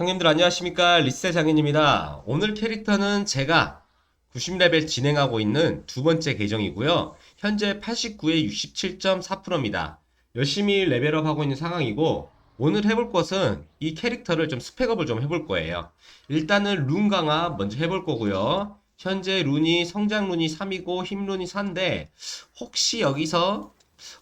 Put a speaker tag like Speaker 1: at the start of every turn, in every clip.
Speaker 1: 형님들 안녕하십니까 리세 장인입니다. 오늘 캐릭터는 제가 90레벨 진행하고 있는 두 번째 계정이고요. 현재 89에 67.4%입니다. 열심히 레벨업 하고 있는 상황이고 오늘 해볼 것은 이 캐릭터를 좀 스펙업을 좀 해볼 거예요. 일단은 룬 강화 먼저 해볼 거고요. 현재 룬이 성장 룬이 3이고 힘 룬이 4인데 혹시 여기서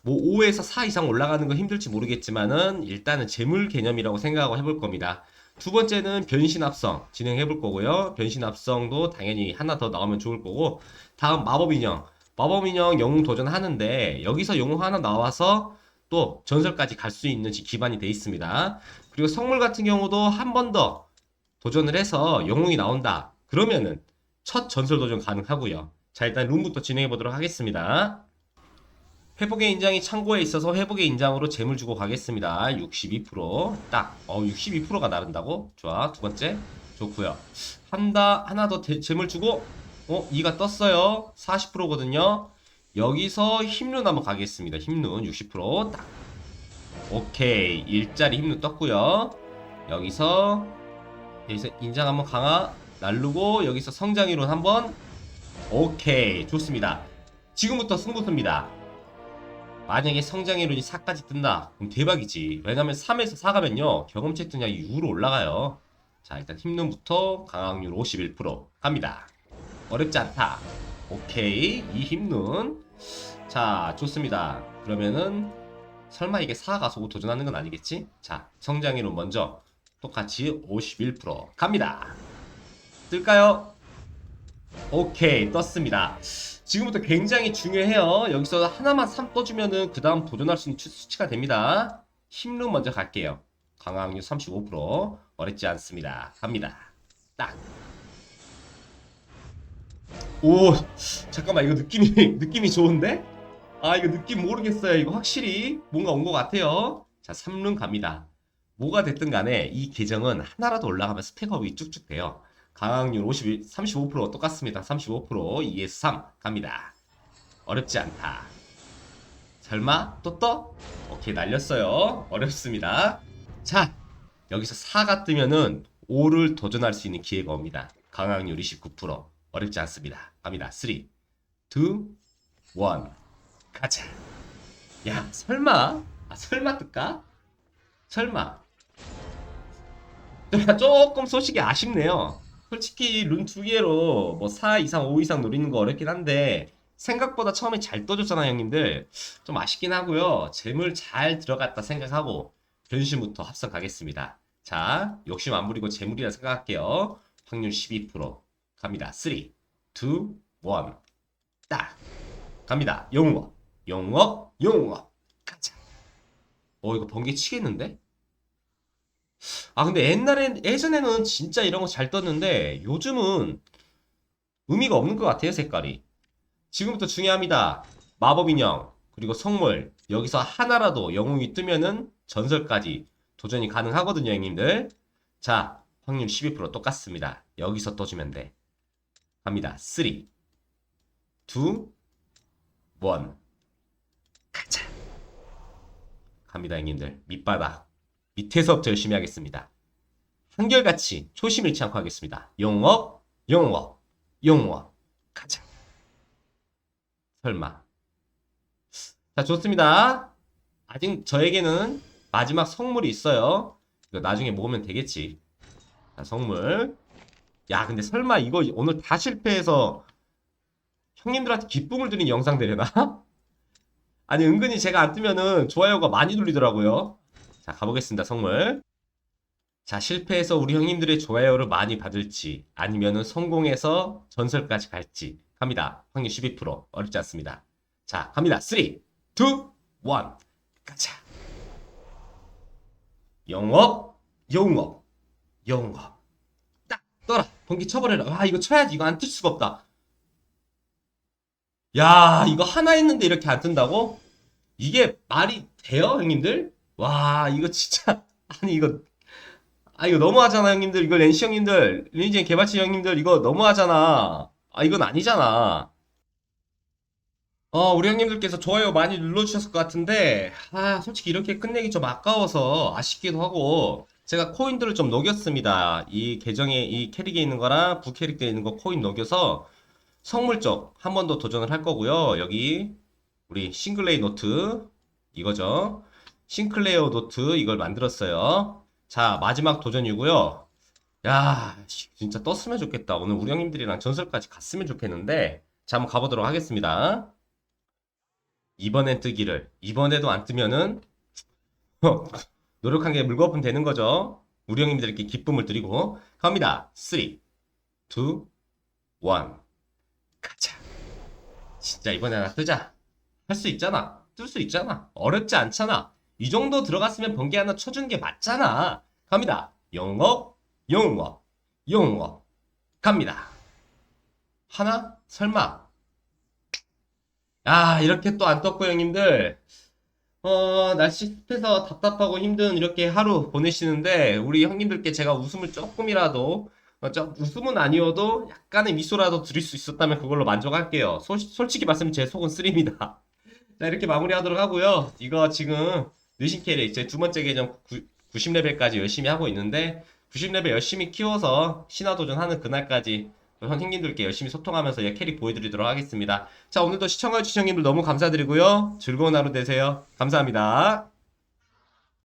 Speaker 1: 뭐 5에서 4 이상 올라가는 건 힘들지 모르겠지만은 일단은 재물 개념이라고 생각하고 해볼 겁니다. 두 번째는 변신 합성 진행해 볼 거고요. 변신 합성도 당연히 하나 더 나오면 좋을 거고 다음 마법 인형 마법 인형 영웅 도전하는데 여기서 영웅 하나 나와서 또 전설까지 갈 수 있는 지- 기반이 돼 있습니다. 그리고 성물 같은 경우도 한 번 더 도전을 해서 영웅이 나온다. 그러면은 첫 전설 도전 가능하고요. 자 일단 룸부터 진행해 보도록 하겠습니다. 회복의 인장이 창고에 있어서 회복의 인장으로 재물 주고 가겠습니다. 62%딱 어 62%가 나른다고? 좋아 두 번째 좋고요. 한다 하나 더 대- 재물 주고 어 2가 떴어요. 40%거든요. 여기서 힘룬 한번 가겠습니다. 힘룬 60%딱 오케이 일자리 힘룬 떴고요. 여기서 여기서 인장 한번 강화 날르고 여기서 성장 이론 한번 오케이 좋습니다. 지금부터 승부수입니다. 만약에 성장의 룬이 4까지 뜬다. 그럼 대박이지. 왜냐면 3에서 4 가면요. 경험치 그냥 6으로 올라가요. 자, 일단 힘눈부터 강화률 51% 갑니다. 어렵지 않다. 오케이. 이 힘눈. 자, 좋습니다. 그러면은 설마 이게 4가 속 도전하는 건 아니겠지? 자, 성장의 룬 먼저 똑같이 51% 갑니다. 뜰까요? 오케이. 떴습니다. 지금부터 굉장히 중요해요. 여기서 하나만 3 떠주면은 그 다음 도전할 수 있는 추- 수치가 됩니다. 힘룸 먼저 갈게요. 강화학률 35% 어렵지 않습니다. 갑니다. 딱. 오 잠깐만 이거 느낌이 느낌이 좋은데? 아 이거 느낌 모르겠어요. 이거 확실히 뭔가 온 것 같아요. 자 3룸 갑니다. 뭐가 됐든 간에 이 계정은 하나라도 올라가면 스택업이 쭉쭉 돼요. 강확률 51, 35% 똑같습니다. 35% 2에서 3 갑니다. 어렵지 않다. 설마 또 떠? 오케이 날렸어요. 어렵습니다. 자 여기서 4가 뜨면은 5를 도전할 수 있는 기회가 옵니다. 강확률 29% 어렵지 않습니다. 갑니다. 3, 2, 1 가자. 야 설마? 아 설마 뜰까? 설마? 조금 소식이 아쉽네요. 솔직히 룬 두 개로 뭐 4 이상 5 이상 노리는 거 어렵긴 한데 생각보다 처음에 잘 떠줬잖아요 형님들. 좀 아쉽긴 하고요. 재물 잘 들어갔다 생각하고 변신부터 합성 가겠습니다. 자 욕심 안 부리고 재물이라 생각할게요. 확률 12% 갑니다. 3 2 1딱. 갑니다. 영웅업. 영웅업 영웅업. 가자. 어 이거 번개 치겠는데? 아 근데 옛날엔 예전에는 진짜 이런 거 잘 떴는데 요즘은 의미가 없는 것 같아요 색깔이. 지금부터 중요합니다. 마법 인형 그리고 성물. 여기서 하나라도 영웅이 뜨면은 전설까지 도전이 가능하거든요 형님들. 자 확률 12% 똑같습니다. 여기서 떠주면 돼. 갑니다. 3 2 1 가자. 갑니다 형님들. 밑바닥 밑에서부터 열심히 하겠습니다. 한결같이 초심 잃지 않고 하겠습니다. 용업, 용업, 용업. 가자. 설마. 자, 좋습니다. 아직 저에게는 마지막 성물이 있어요. 이거 나중에 모으면 되겠지. 자, 성물. 야, 근데 설마 이거 오늘 다 실패해서 형님들한테 기쁨을 드린 영상 되려나? 아니, 은근히 제가 안 뜨면은 좋아요가 많이 눌리더라고요. 자, 가보겠습니다, 성물. 자, 실패해서 우리 형님들의 좋아요를 많이 받을지, 아니면은 성공해서 전설까지 갈지. 갑니다. 확률 12%. 어렵지 않습니다. 자, 갑니다. 3, 2, 1. 가자. 영업, 영업, 영업. 딱, 떠라. 번기 쳐버려라. 와, 이거 쳐야지. 이거 안 뜰 수가 없다. 야, 이거 하나 있는데 이렇게 안 뜬다고? 이게 말이 돼요, 형님들? 와, 이거 진짜, 아니, 이거, 아, 이거 너무하잖아, 형님들. 이거 렌시 형님들, 리니지엔 개발자 형님들, 이거 너무하잖아. 아, 이건 아니잖아. 어, 우리 형님들께서 좋아요 많이 눌러주셨을 것 같은데, 아, 솔직히 이렇게 끝내기 좀 아까워서 아쉽기도 하고, 제가 코인들을 좀 녹였습니다. 이 계정에 이 캐릭에 있는 거랑 부캐릭터에 있는 거 코인 녹여서 성물 쪽한번 더 도전을 할 거고요. 여기 우리 싱글레이 노트 이거죠. 싱클레어 노트 이걸 만들었어요. 자, 마지막 도전이고요. 야, 씨, 진짜 떴으면 좋겠다. 오늘 우리 형님들이랑 전설까지 갔으면 좋겠는데. 자, 한번 가보도록 하겠습니다. 이번엔 뜨기를. 이번에도 안 뜨면은 노력한 게 물거품 되는 거죠. 우리 형님들께 기쁨을 드리고 갑니다. 3, 2, 1 가자. 진짜 이번에 하나 뜨자. 할 수 있잖아. 뜰 수 있잖아. 어렵지 않잖아. 이 정도 들어갔으면 번개 하나 쳐주는 게 맞잖아. 갑니다. 영업, 영업, 영업. 갑니다. 하나? 설마. 아, 이렇게 또 안 떴고, 형님들. 어, 날씨 습해서 답답하고 힘든 이렇게 하루 보내시는데, 우리 형님들께 제가 웃음을 조금이라도, 어, 저, 웃음은 아니어도 약간의 미소라도 드릴 수 있었다면 그걸로 만족할게요. 솔, 솔직히 말씀 제 속은 쓰립니다. 자, 이렇게 마무리하도록 하고요. 이거 지금 느신 캐릭 이제 두 번째 계정 90레벨까지 열심히 하고 있는데 90레벨 열심히 키워서 신화 도전 하는 그날까지 형님들께 열심히 소통하면서 이 캐릭 보여드리도록 하겠습니다. 자, 오늘도 시청해주신 형님들 너무 감사드리고요. 즐거운 하루 되세요. 감사합니다.